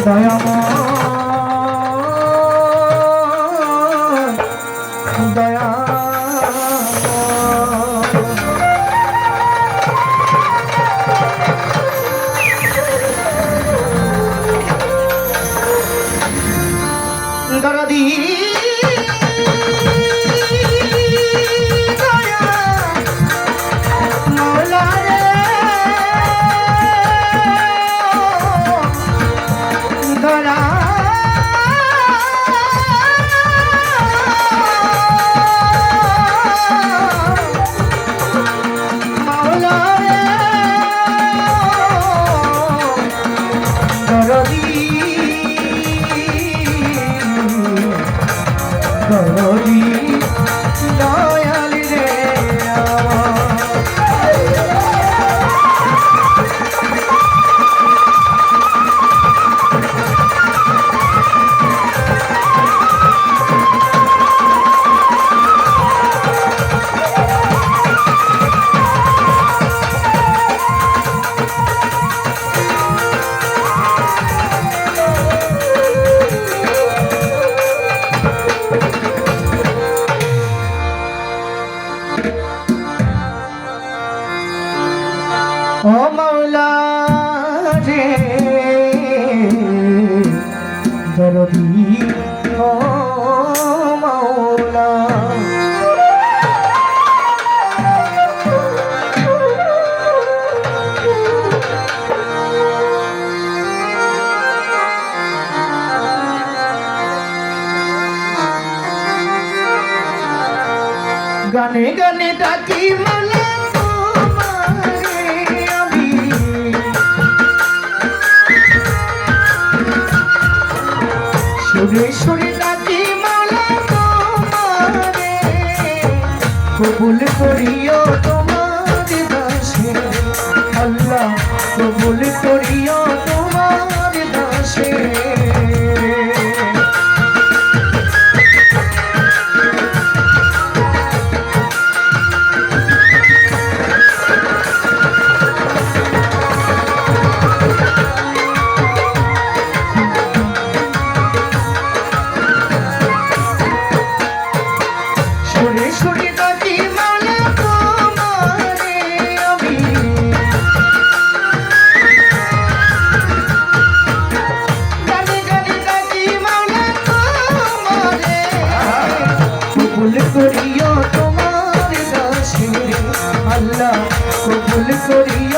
Saya. মনে ডাকি, মনে সুরে সুরে ডাকি মালা তোমারে। কবুল করিও তোমার দাসে আল্লাহ, কবুল করিও You.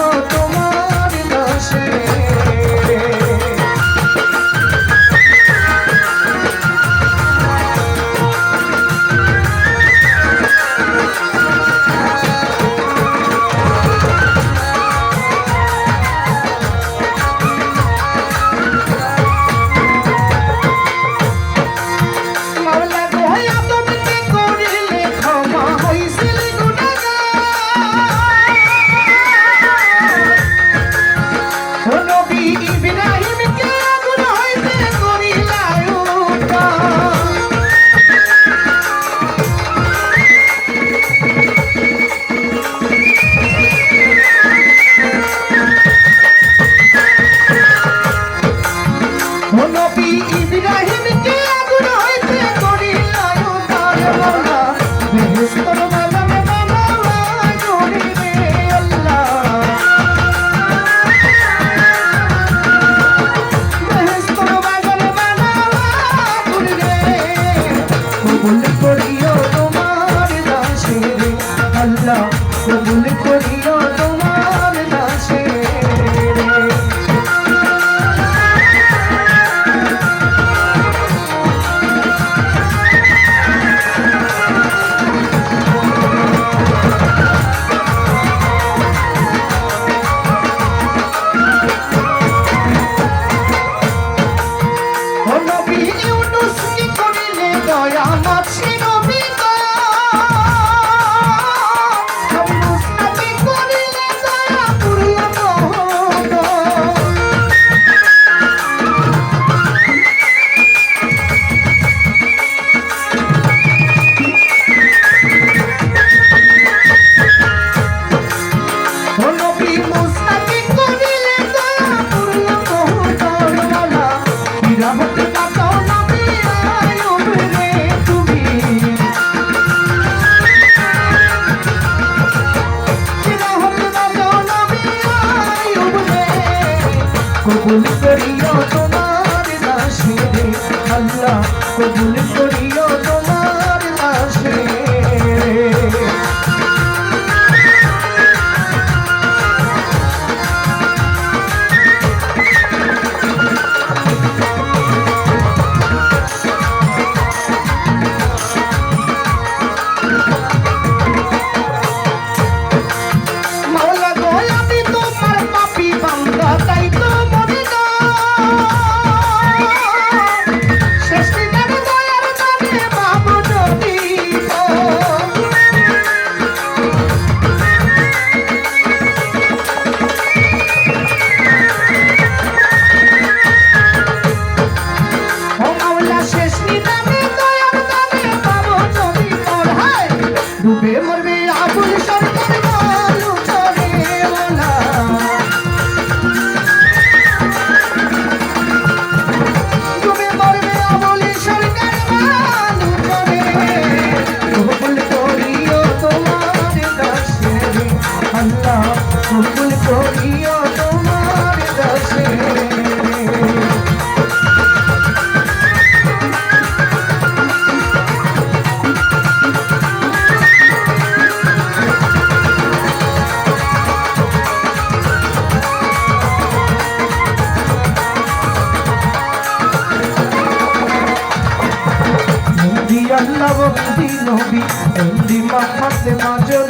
তোমার দাসে আল্লাহ কবুল করিও তোমার দাসে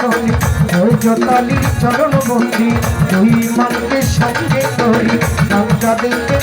মাহাতে মাজনবী জতালি চরণ বন্দি তুই মাকে সঙ্গে করি নামটা দেখতে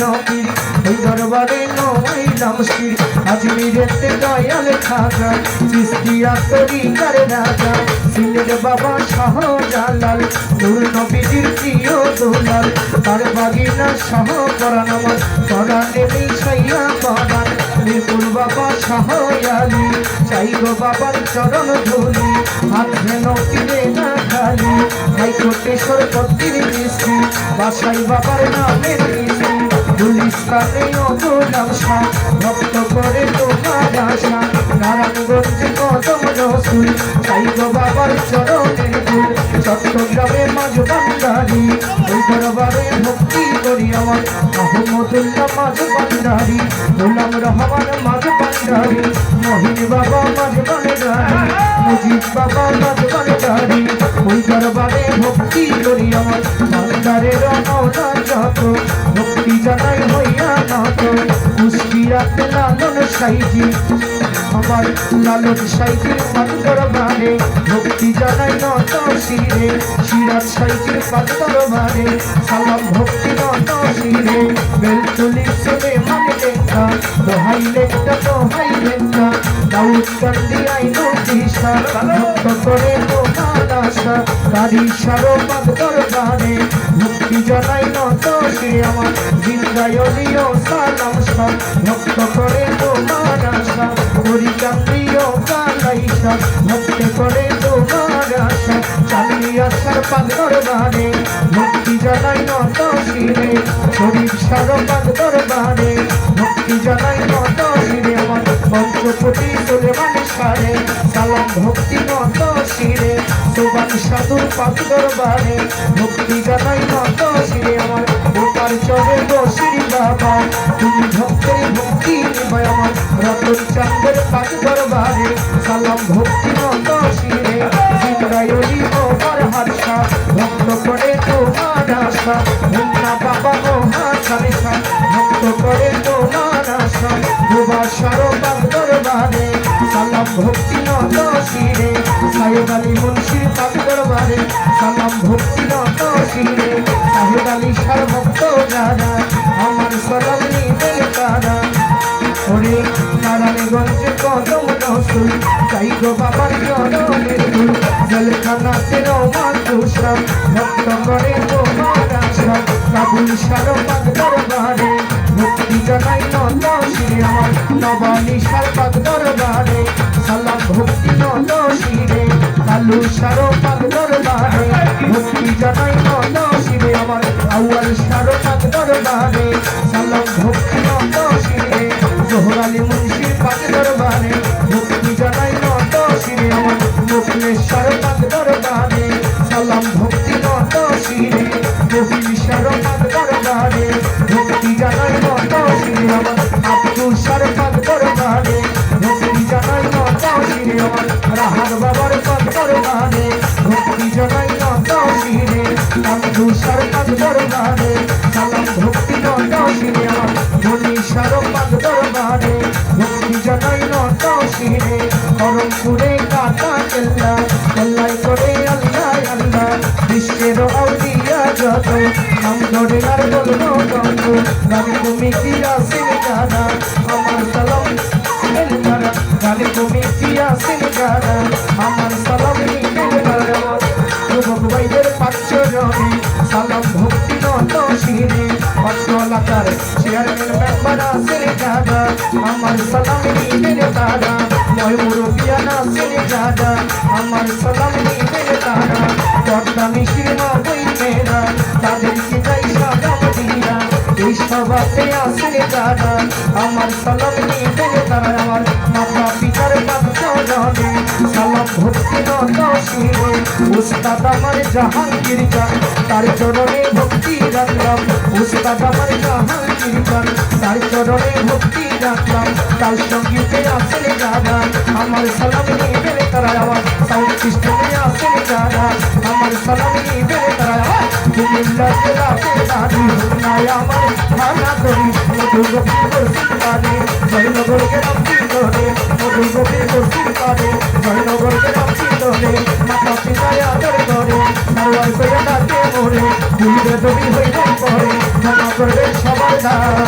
নবীর ওই দরবারে নইলাম শির আজমিরেতে দয়াল খাজা সৃষ্টিয়া তরি করে রাজা সিলের বাবা শাহ জালাল, নূর নবীজির প্রিয় দুলাল, তার বাগিনা শাহ করান আমার, করানে মিশাইয়া করান নিপুণ বাবা শাহয়ালি চাই গো বাবার চরণ ধুলি, হাত যেন কিনে না খালি তাই কোটেশ্বর কত্তির মিষ্টি, বাসাই বাবার নামের মিষ্টি। গুলিস্তানে অগুলাম শাহ ভক্ত করে তোমার আশা। নারায়ণগঞ্জ কদম রসুল চাই গো বাবার চরণের ফুল। চট্টগ্রামে মাঝ ভান্ডারি ওই দরবারে ভক্তি করি আমার। আহমদুল্লাহ মাঝ গোলাম রহমান মাঝ ভান্ডারি মহিন বাবা মাঝ ভান্ডারি মুজিব বাবা মাঝ ভান্ডারি ওই দরবারে ভক্তি করি আমার ভান্ডারের মৌলা যত ভক্তি জানাই হইয়া নত কুষ্টিয়াতে লালন সাইজি আমার লালন সাইজির পান দরবারে ভক্তি জানাই নত শিরে সিরাজ সাইজির পান দরবারে সালাম ভক্তি নত শিরে বেলতুলি শুনে মানে লেখা দোহাই লেখা লেখা দাউদ কান্দি আইনো দিশা ভক্ত করে তোমার আশা তারি সারো পাক দরবারে ভক্তি জানাই নত শিরে আমার জিন্দায়লিও সালাম সব ভক্ত করে তোমার আশা করি কান্দিও কালাইসা ভক্ত করে তোমার আশা চালি আশার পাক দরবারে ভক্তি জানাই নত শিরে শরীর সারো ভক্তি নত শিরে সোবান সাধুর পাক দরবারে ভক্তি জানাই নত শিরে আমার, গোপাল চরে বসির বাবা তুমি ভক্তের ভক্তি নিবাই আমার, রতন চাঁদের পাক দরবারে, সালাম ভক্তি নত শিরে জিন্দায়লি ওমর হারসা, ভক্ত করে তোমার আশা। মুন্না বাবা মহাশানে ভক্ত করে তোমার আশা। দুবাসার পাক দরবারে, সালাম ভক্তি শিরে সাহেব আলী মুন্সির পাক দরবারে সালাম ভক্তি নত শিরে সাহেব আলী সার ভক্ত যারা আমার সালাম নিবে তারা ওরে নারায়ণগঞ্জে কদম রসুল চাই গো বাবার জনমের ফুল জলখানাতে রোমান তুষার ভক্ত করে তোমার আশা কাবুল সারো পাক দরবারে ভক্তি জানাই নত শিরে আমার নবানী সারো পাক দরবারে ভক্তি জানাই নত শিরে আমার। আউয়াল সারো পাক দরবারে সালাম ভক্তি নত শিরে জোহরালি মুন্সির পাক দরবারে ভক্তি জানাই নত শিরে আমার। মুখলেশ্বর পাক দরবারে সালাম ভক্তি করমপুরে কাটা কেল্লা, কেল্লাই করে আল্লাহ আল্লাহ। বিশ্বের আউলিয়া যত, নাম ধরে আর বলব কত গানে তুমি কি আসেন যারা আমার সালাম যারা গানে তুমি কি আসেন যারা আমার সালাম যুবক ভাইদের পাচ্ছ জমি সালাম ভক্তি নত শিরে অট্টলাকার চেয়ারম্যান মেম্বার আসেন যারা আমার সালাম নিবেন তারা ময় মুরব্বিয়ান আসেন যারা আমার সালাম নিবেন তারা। পর্দা মিশির মা বই মেয়েরা তাদেরকে যাই সালাম দিয়া এই সভাতে আসেন যারা আমার সালাম নিবেন তারা। আমার মাতা পিতার পাত্র জনে সালাম ভক্তি শিরে উস্তাদ আমার জাহাঙ্গীর খান, তার চরণে ভক্তি রাখলাম। উস্তাদ আমার জাহাঙ্গীর খান, তার চরণে ভক্তি রাখলাম। তার সঙ্গীতে আসেন যারা, আমার সালাম নিবেন তারা আমার সাউন্ড সিস্টেমে আসেন যারা, আমার সালাম নিবেন তারা আমার খানা করি। মধু গোপী করছি পারে सा